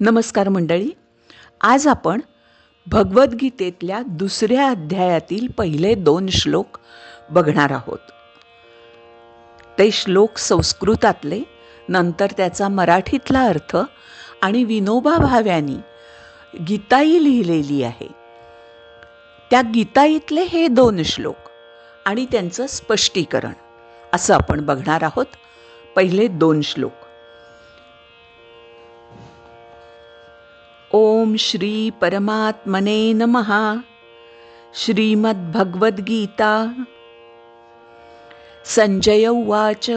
नमस्कार मंडळी. आज आपण भगवद्गीतेतल्या दुसऱ्या अध्यायातील पहिले दोन श्लोक बघणार आहोत. ते श्लोक संस्कृतातले नंतर त्याचा मराठीतला अर्थ आणि विनोबा भाव्यांनी गीताई लिहिलेली आहे. त्या गीताईतले हे दोन श्लोक आणि त्यांचं स्पष्टीकरण असं आपण बघणार आहोत. पहिले दोन श्लोक. ओम श्री परमात्मने नमः। श्रीमद्भगवद्गीता। संजय उवाच।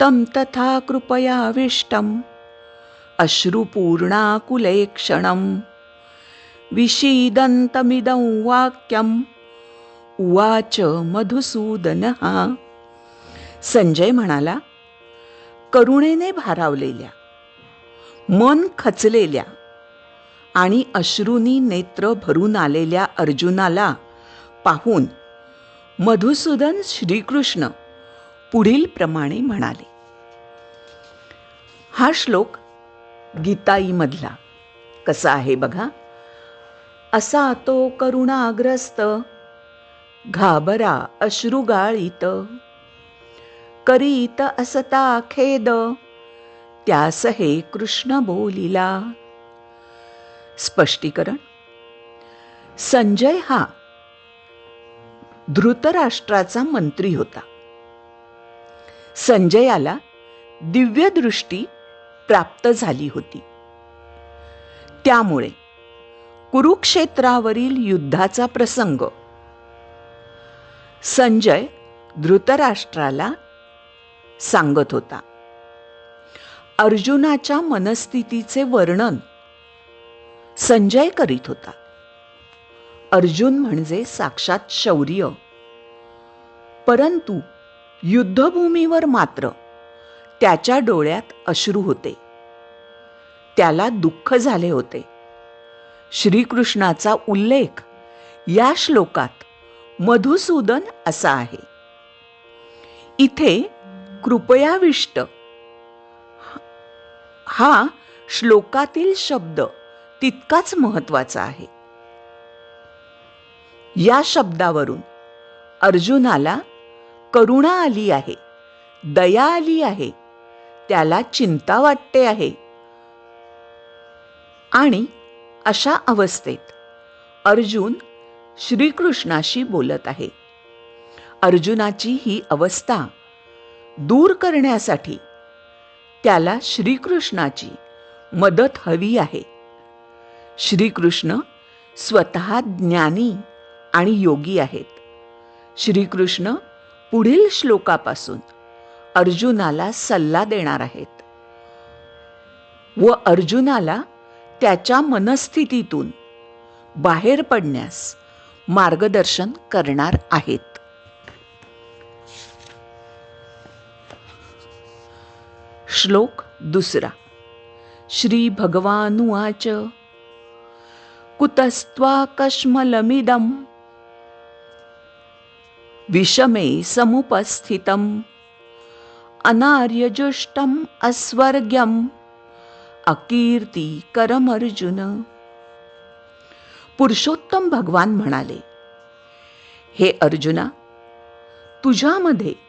तं तथा कृपयाविष्टम्। अश्रुपूर्णाकुलेक्षणं विषीदन्तमिदं वाक्यम्। उवाच मधुसूदनः। संजय म्हणाला करुणेने भारावलेल्या मन खचलेल्या आणि अश्रूनी नेत्र भरून आलेल्या अर्जुनाला पाहून मधुसूदन श्रीकृष्ण पुढील प्रमाणे म्हणाले. हा श्लोक गीताईमधला. कसा आहे बघा? असा तो करुणाग्रस्त घाबरा अश्रुगाळीत करीत असता खेद त्यास हे कृष्ण बोलिला. स्पष्टीकरण. संजय हा धृतराष्ट्राचा मंत्री होता. संजयाला दिव्य दृष्टी प्राप्त झाली होती. त्यामुळे कुरुक्षेत्रावरील युद्धाचा प्रसंग. संजय धृतराष्ट्राला सांगत होता. अर्जुनाच्या मनस्थितीचे वर्णन संजय करीत होता. अर्जुन म्हणजे साक्षात शौर्य. परंतु युद्धभूमीवर मात्र त्याच्या डोळ्यात अश्रू होते. त्याला दुःख झाले होते. श्रीकृष्णाचा उल्लेख या श्लोकात मधुसूदन असा आहे. इथे कृपयाविष्ट हा श्लोकातील शब्द तितकाच महत्त्वाचा आहे. या शब्दावरून अर्जुनाला करुणा आली आहे दया आली आहे त्याला चिंता वाटते आहे. आणि अशा अवस्थेत अर्जुन श्रीकृष्णाशी बोलत आहे. अर्जुनाची ही अवस्था दूर करण्यासाठी त्याला श्रीकृष्णाची मदत हवी आहे. श्रीकृष्ण स्वतः ज्ञानी आणि योगी आहेत. श्रीकृष्ण पुढील श्लोकापासून अर्जुनाला सल्ला देणार आहेत. व अर्जुनाला त्याच्या मनस्थितीतून बाहेर पडण्यास मार्गदर्शन करणार आहेत. श्लोक दुसरा. श्री भगवानुवाच. कुतस्त्वाकश्मलमिदम् विषमे समुपस्थितम्. अनार्यजुष्टम् अस्वर्ग्यम्. अकीर्तिकरमर्जुन पुरुषोत्तम भगवान म्हणाले हे अर्जुना तुझ्यामध्ये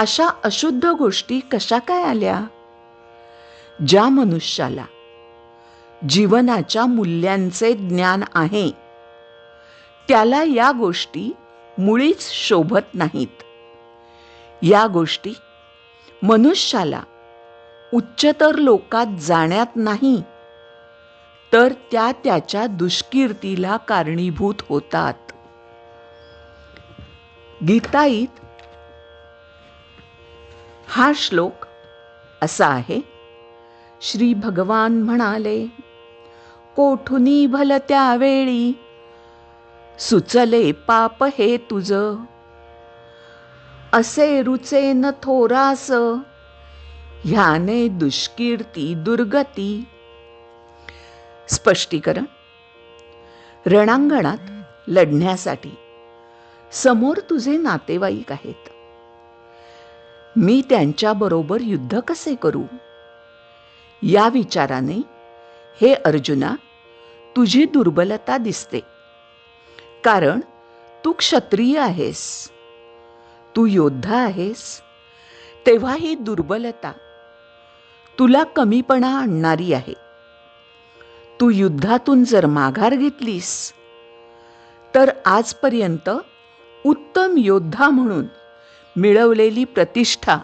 अशा अशुद्ध गोष्टी कशा काय आल्या? ज्या मनुष्याला जीवनाच्या मूल्यांचे ज्ञान आहे त्याला या गोष्टी मुळीच शोभत नाहीत. या गोष्टी मनुष्याला उच्चतर लोकात जाण्यात नाही तर त्या त्याच्या दुष्कीर्तीला कारणीभूत होतात. गीताईत हा श्लोक असा आहे. श्री भगवान म्हणाले कोठुनी भल त्यावेळी सुचले पाप हे तुझ. असे रुचे न थोरास. ह्याने दुष्कीर्ती दुर्गती. स्पष्टीकरण. रणांगणात लढण्यासाठी समोर तुझे नातेवाईक आहेत. मी त्यांच्याबरोबर युद्ध कसे करू? या विचाराने हे अर्जुना तुझी दुर्बलता दिसते. कारण तू क्षत्रिय आहेस. तू योद्धा आहेस. तेव्हा ही दुर्बलता तुला कमीपणा आणणारी आहे. तू युद्धातून जर माघार घेतलीस तर आजपर्यंत उत्तम योद्धा म्हणून मिळवलेली प्रतिष्ठा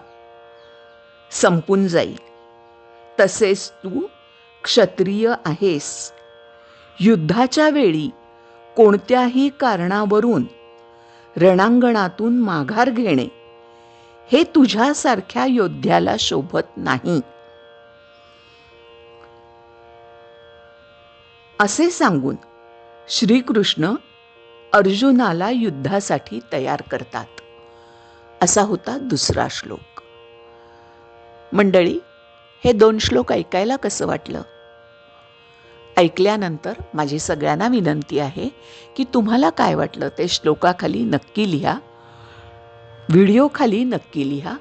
संपून जाईल. तसेच तू क्षत्रिय आहेस. युद्धाच्या वेळी कोणत्याही कारणावरून रणांगणातून माघार घेणे हे तुझ्यासारख्या योद्ध्याला शोभत नाही. असे सांगून श्रीकृष्ण अर्जुनाला युद्धासाठी तयार करतात. असा होता दुसरा श्लोक. मंडळी हे दोन श्लोक ऐकायला कसं वाटलं? ऐकल्यानंतर माझी सगळ्यांना विनंती आहे की तुम्हाला काय वाटलं ते श्लोकाखाली नक्की लिहा व्हिडिओखाली नक्की लिहा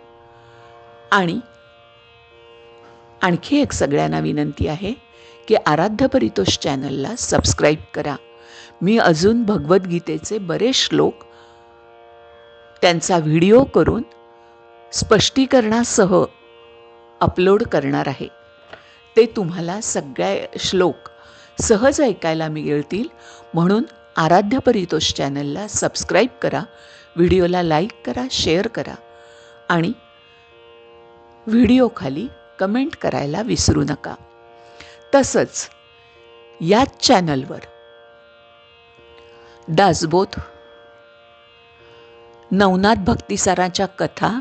आणि आणखी एक सगळ्यांना विनंती आहे की आराध्य परितोष चॅनलला सबस्क्राईब करा. मी अजून भगवद्गीतेचे बरेच श्लोक त्यांचा व्हिडिओ करून स्पष्टीकरणासह अपलोड करणार आहे. ते तुम्हाला सगळ्या श्लोक सहज ऐकायला मिळतील. म्हणून आराध्य परितोष चॅनलला सबस्क्राईब करा व्हिडिओला लाईक करा शेअर करा आणि व्हिडिओखाली कमेंट करायला विसरू नका. तसंच याच चॅनलवर दासबोध नवनाथ भक्तिसाराच्या कथा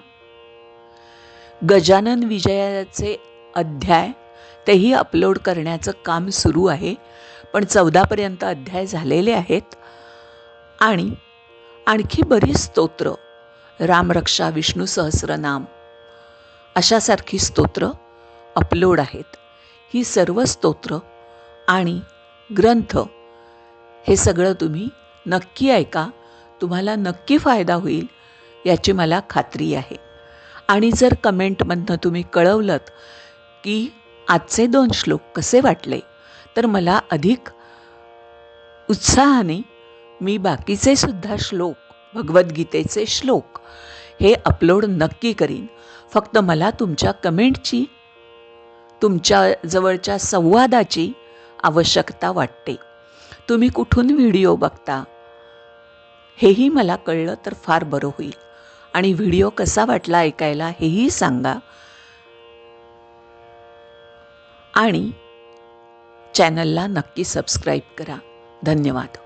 गजानन विजयाचे अध्याय तेही अपलोड करण्याचं काम सुरू आहे. पण चौदापर्यंत अध्याय झालेले आहेत. आणि आणखी बरीच स्तोत्र रामरक्षा विष्णू सहस्रनाम अशासारखी स्तोत्र अपलोड आहेत. ही सर्व स्तोत्र आणि ग्रंथ हे सगळं तुम्ही नक्की ऐका. तुम्हाला नक्की फायदा होईल याची मला खात्री आहे. आणि जर कमेंटमधनं तुम्ही कळवलं की आजचे दोन श्लोक कसे वाटले तर मला अधिक उत्साहाने मी बाकीचे सुद्धा श्लोक भगवद्गीतेचे श्लोक हे अपलोड नक्की करीन. फक्त मला तुमच्या कमेंटची तुमच्या जवळच्या संवादाची आवश्यकता वाटते. तुम्ही कुठून व्हिडिओ बघता हेही मला कळलं तर फार बरं होईल. आणि व्हिडिओ कसा वाटला ऐकायला हेही सांगा. आणि चॅनलला नक्की सबस्क्राईब करा. धन्यवाद.